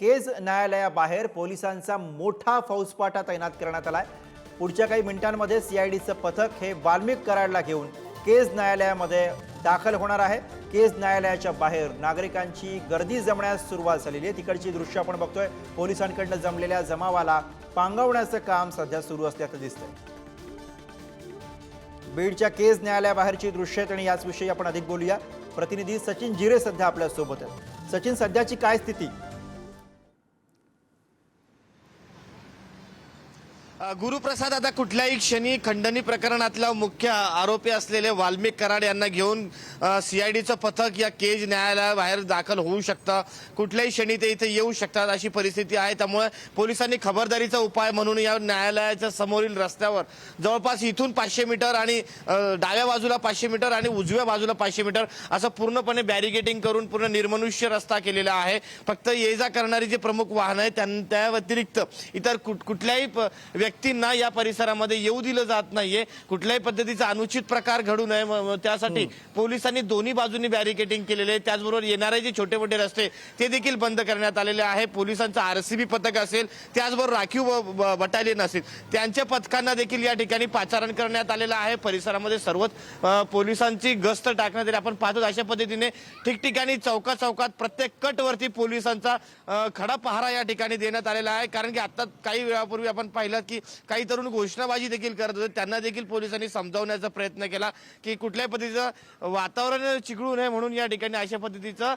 केज न्यायालयाबाहेर पोलिसांचा मोठा फौजपाटा तैनात करण्यात आलाय. पुढच्या काही मिनिटांमध्ये सीआयडीचं पथक हे वाल्मिक कराडला घेऊन केज न्यायालयामध्ये दाखल होणार आहे. केज न्यायालयाच्या बाहेर नागरिकांची गर्दी जमण्यास सुरुवात झालेली आहे. तिकडची दृश्य आपण बघतोय. पोलिसांकडनं जमलेल्या जमावाला पांगवण्याचं काम सध्या सुरू असल्याचं दिसतंय. बीडच्या केज न्यायालयाबाहेरची दृश्य आहेत आणि याचविषयी आपण अधिक बोलूया. प्रतिनिधी सचिन जिरे सध्या आपल्यासोबत आहेत. सचिन सध्याची काय स्थिती? गुरुप्रसाद आता कुठल्याही क्षणी खंडणी प्रकरणातला मुख्य आरोपी असलेले वाल्मिक कराड यांना घेऊन सीआयडीचं पथक या केज न्यायालयाबाहेर दाखल होऊ शकतं. कुठल्याही क्षणी ते इथे येऊ शकतात अशी परिस्थिती आहे. त्यामुळे पोलिसांनी खबरदारीचा उपाय म्हणून या न्यायालयाच्या समोरील रस्त्यावर जवळपास इथून पाचशे मीटर आणि डाव्या बाजूला पाचशे मीटर आणि उजव्या बाजूला पाचशे मीटर असं पूर्णपणे बॅरिगेटिंग करून पूर्ण निर्मनुष्य रस्ता केलेला आहे. फक्त ये जा करणारी जे प्रमुख वाहन आहे त्यां त्या व्यतिरिक्त इतर कुठ- कुठल्याही प- व्यक्तींना या परिसरामध्ये येऊ दिलं जात नाहीये. कुठल्याही पद्धतीचा अनुचित प्रकार घडू नये त्यासाठी पोलिसांनी दोन्ही बाजूनी बॅरिकेटिंग केलेले आहे त्याचबरोबर येणारे जे छोटे मोठे रस्ते ते देखील बंद करण्यात आलेले आहे. पोलिसांचं आरसीबी पथक असेल त्याचबरोबर राखीव बटालियन असेल त्यांच्या पथकांना देखील या ठिकाणी पाचारण करण्यात आलेलं आहे. परिसरामध्ये सर्वच पोलिसांची गस्त टाकण्यात आली आपण पाहतो अशा पद्धतीने ठिकठिकाणी चौका चौकात प्रत्येक कटवरती पोलिसांचा खडा पहारा या ठिकाणी देण्यात आलेला आहे. कारण की आता काही वेळापूर्वी आपण पाहिलं की काही तरुण घोषणाबाजी देखील करत होते. त्यांना देखील पोलिसांनी समजावण्याचा प्रयत्न केला की कुठल्याही पद्धतीचं वातावरण चिघळू नये म्हणून या ठिकाणी अशा पद्धतीचं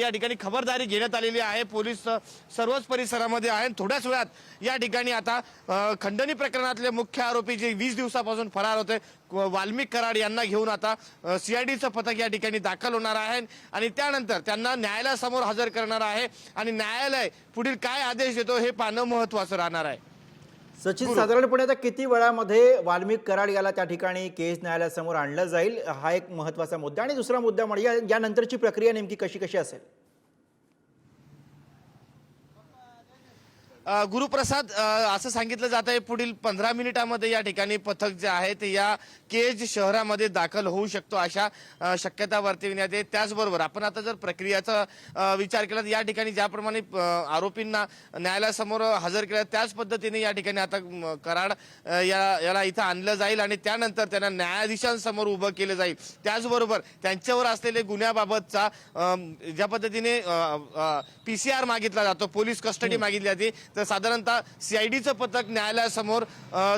या ठिकाणी खबरदारी घेण्यात आलेली आहे. पोलीस सर्वच परिसरामध्ये आहे. आणि थोड्याच वेळात या ठिकाणी आता खंडणी प्रकरणातले मुख्य आरोपी जे वीस दिवसापासून फरार होते वाल्मिक कराड यांना घेऊन आता सीआयडीचं पथक या ठिकाणी दाखल होणार आहे. आणि त्यानंतर त्यांना न्यायालयासमोर हजर करणार आहे. आणि न्यायालय पुढील काय आदेश देतो हे पाहणं महत्वाचं राहणार आहे. सचिन साधारणपणे आता किती वेळामध्ये वाल्मिक कराड याला त्या ठिकाणी केस न्यायालयासमोर आणलं जाईल? हा एक महत्त्वाचा मुद्दा. आणि दुसरा मुद्दा म्हणजे या- यानंतरची प्रक्रिया नेमकी कशी कशी असेल? गुरुप्रसाद असं सांगितलं जात आहे पुढील पंधरा मिनिटामध्ये या ठिकाणी पथक जे आहे ते या केज शहरामध्ये दाखल होऊ शकतो अशा शक्यता वर्तविण्यात येते. त्याचबरोबर आपण आता जर प्रक्रियाचा विचार केला तर या ठिकाणी ज्याप्रमाणे आरोपींना न्यायालयासमोर हजर केलं त्याच पद्धतीने या ठिकाणी आता कराड या याला इथं आणलं जाईल आणि त्यानंतर त्यांना न्यायाधीशांसमोर उभं केलं जाईल. त्याचबरोबर त्यांच्यावर असलेले गुन्ह्याबाबतचा ज्या पद्धतीने पीसीआर मागितला जातो पोलीस कस्टडी मागितली जाते तर साधारणतः सीआयडीचं पथक न्यायालयासमोर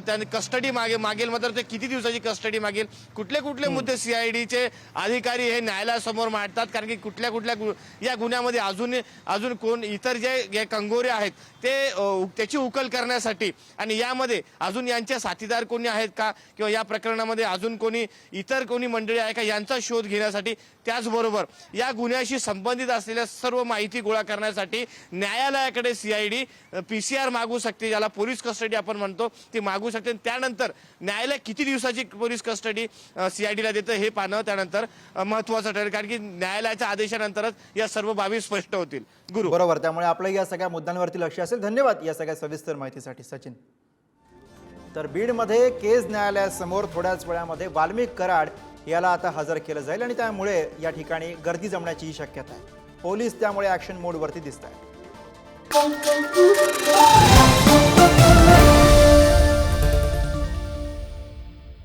त्यांनी कस्टडी मागे मागेल. मात्र ते किती दिवसाची कस्टडी मागेल? कुठले कुठले मुद्दे सीआयडीचे अधिकारी हे न्यायालयासमोर मांडतात? कारण की कुठल्या कुठल्या गु- या गुन्ह्यामध्ये अजून अजून कोण इतर जे कंगोरे आहेत ते त्याची उकल करण्यासाठी आणि यामध्ये अजून यांचे साथीदार कोणी आहेत का? किंवा या प्रकरणामध्ये अजून कोणी इतर कोणी मंडळी आहे का? यांचा शोध घेण्यासाठी त्याचबरोबर या गुन्ह्याशी संबंधित असलेल्या सर्व माहिती गोळा करण्यासाठी न्यायालयाकडे सीआयडी पी सी आर मागू शकते ज्याला पोलीस कस्टडी आपण म्हणतो ती मागू शकते. आणि त्यानंतर न्यायालय किती दिवसाची पोलीस कस्टडी सी आय डीला देतं हे पाहणं त्यानंतर महत्त्वाचं ठरेल. कारण की न्यायालयाच्या आदेशानंतरच या सर्व बाबी स्पष्ट होतील. गुरु. बरोबर. त्यामुळे आपलं या सगळ्या मुद्द्यांवरती लक्ष असेल. धन्यवाद या सगळ्या सविस्तर माहितीसाठी सचिन. तर बीडमध्ये केज न्यायालयासमोर थोड्याच वेळामध्ये वाल्मिक कराड याला आता हजर केलं जाईल. आणि त्यामुळे या ठिकाणी गर्दी जमण्याचीही शक्यता आहे. पोलीस त्यामुळे ॲक्शन मोडवरती दिसत आहेत Bom, bom, bom.